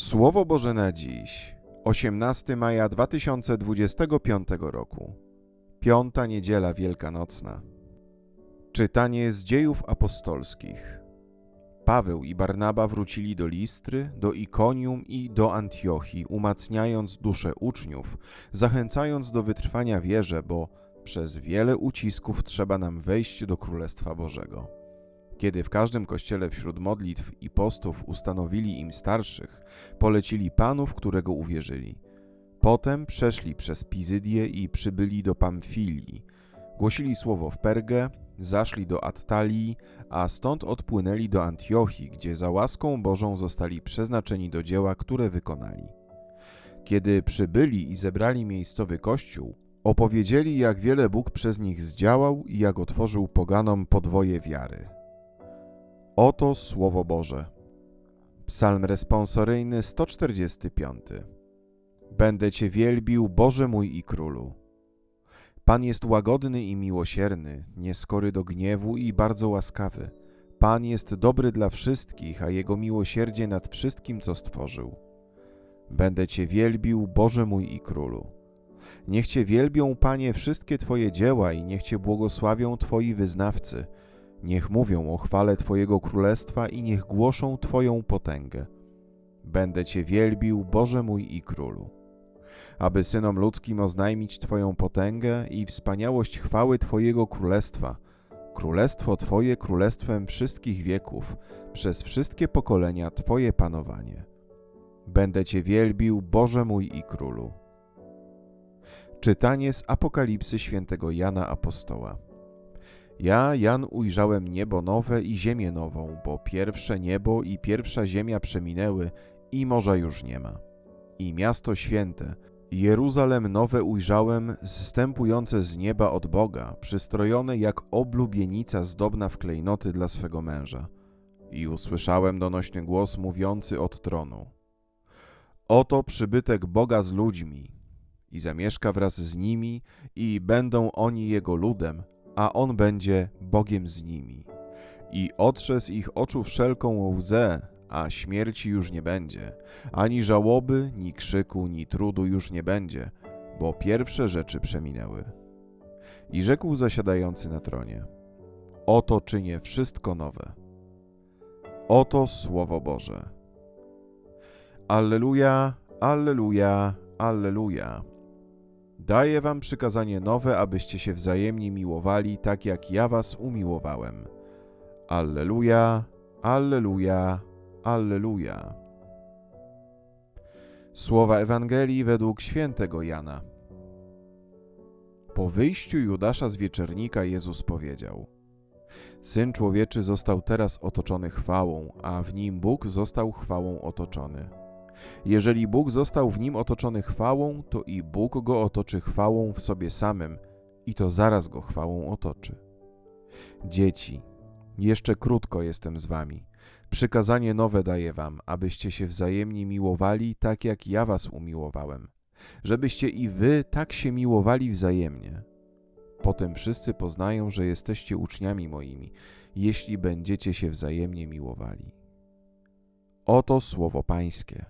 Słowo Boże na dziś, 18 maja 2025 roku. Piąta niedziela wielkanocna. Czytanie z dziejów apostolskich. Paweł i Barnaba wrócili do Listry, do Ikonium i do Antiochii, umacniając dusze uczniów, zachęcając do wytrwania wierze, bo przez wiele ucisków trzeba nam wejść do Królestwa Bożego. Kiedy w każdym kościele wśród modlitw i postów ustanowili im starszych, polecili panów, którego uwierzyli. Potem przeszli przez Pizydię i przybyli do Pamfilii. Głosili słowo w Pergę, zaszli do Attalii, a stąd odpłynęli do Antiochii, gdzie za łaską Bożą zostali przeznaczeni do dzieła, które wykonali. Kiedy przybyli i zebrali miejscowy kościół, opowiedzieli, jak wiele Bóg przez nich zdziałał i jak otworzył poganom podwoje wiary. Oto Słowo Boże. Psalm responsoryjny 145. Będę Cię wielbił, Boże mój i Królu. Pan jest łagodny i miłosierny, nieskory do gniewu i bardzo łaskawy. Pan jest dobry dla wszystkich, a Jego miłosierdzie nad wszystkim, co stworzył. Będę Cię wielbił, Boże mój i Królu. Niech Cię wielbią, Panie, wszystkie Twoje dzieła i niech Cię błogosławią Twoi wyznawcy. Niech mówią o chwale Twojego królestwa i niech głoszą Twoją potęgę. Będę Cię wielbił, Boże mój i Królu. Aby synom ludzkim oznajmić Twoją potęgę i wspaniałość chwały Twojego królestwa. Królestwo Twoje królestwem wszystkich wieków, przez wszystkie pokolenia Twoje panowanie. Będę Cię wielbił, Boże mój i Królu. Czytanie z Apokalipsy świętego Jana Apostoła. Ja, Jan, ujrzałem niebo nowe i ziemię nową, bo pierwsze niebo i pierwsza ziemia przeminęły i morza już nie ma. I miasto święte, Jeruzalem nowe ujrzałem, zstępujące z nieba od Boga, przystrojone jak oblubienica zdobna w klejnoty dla swego męża. I usłyszałem donośny głos mówiący od tronu. Oto przybytek Boga z ludźmi, i zamieszka wraz z nimi, i będą oni Jego ludem, a On będzie Bogiem z nimi. I otrze z ich oczu wszelką łzę, a śmierci już nie będzie, ani żałoby, ni krzyku, ni trudu już nie będzie, bo pierwsze rzeczy przeminęły. I rzekł zasiadający na tronie: Oto czynię wszystko nowe. Oto Słowo Boże. Alleluja, Alleluja, Alleluja. Daję wam przykazanie nowe, abyście się wzajemnie miłowali, tak jak ja was umiłowałem. Alleluja, Alleluja, Alleluja. Słowa Ewangelii według świętego Jana. Po wyjściu Judasza z wieczernika Jezus powiedział: Syn człowieczy został teraz otoczony chwałą, a w nim Bóg został chwałą otoczony. Jeżeli Bóg został w nim otoczony chwałą, to i Bóg go otoczy chwałą w sobie samym, i to zaraz go chwałą otoczy. Dzieci, jeszcze krótko jestem z wami. Przykazanie nowe daję wam, abyście się wzajemnie miłowali, tak jak ja was umiłowałem, żebyście i wy tak się miłowali wzajemnie. Potem wszyscy poznają, że jesteście uczniami moimi, jeśli będziecie się wzajemnie miłowali. Oto słowo Pańskie.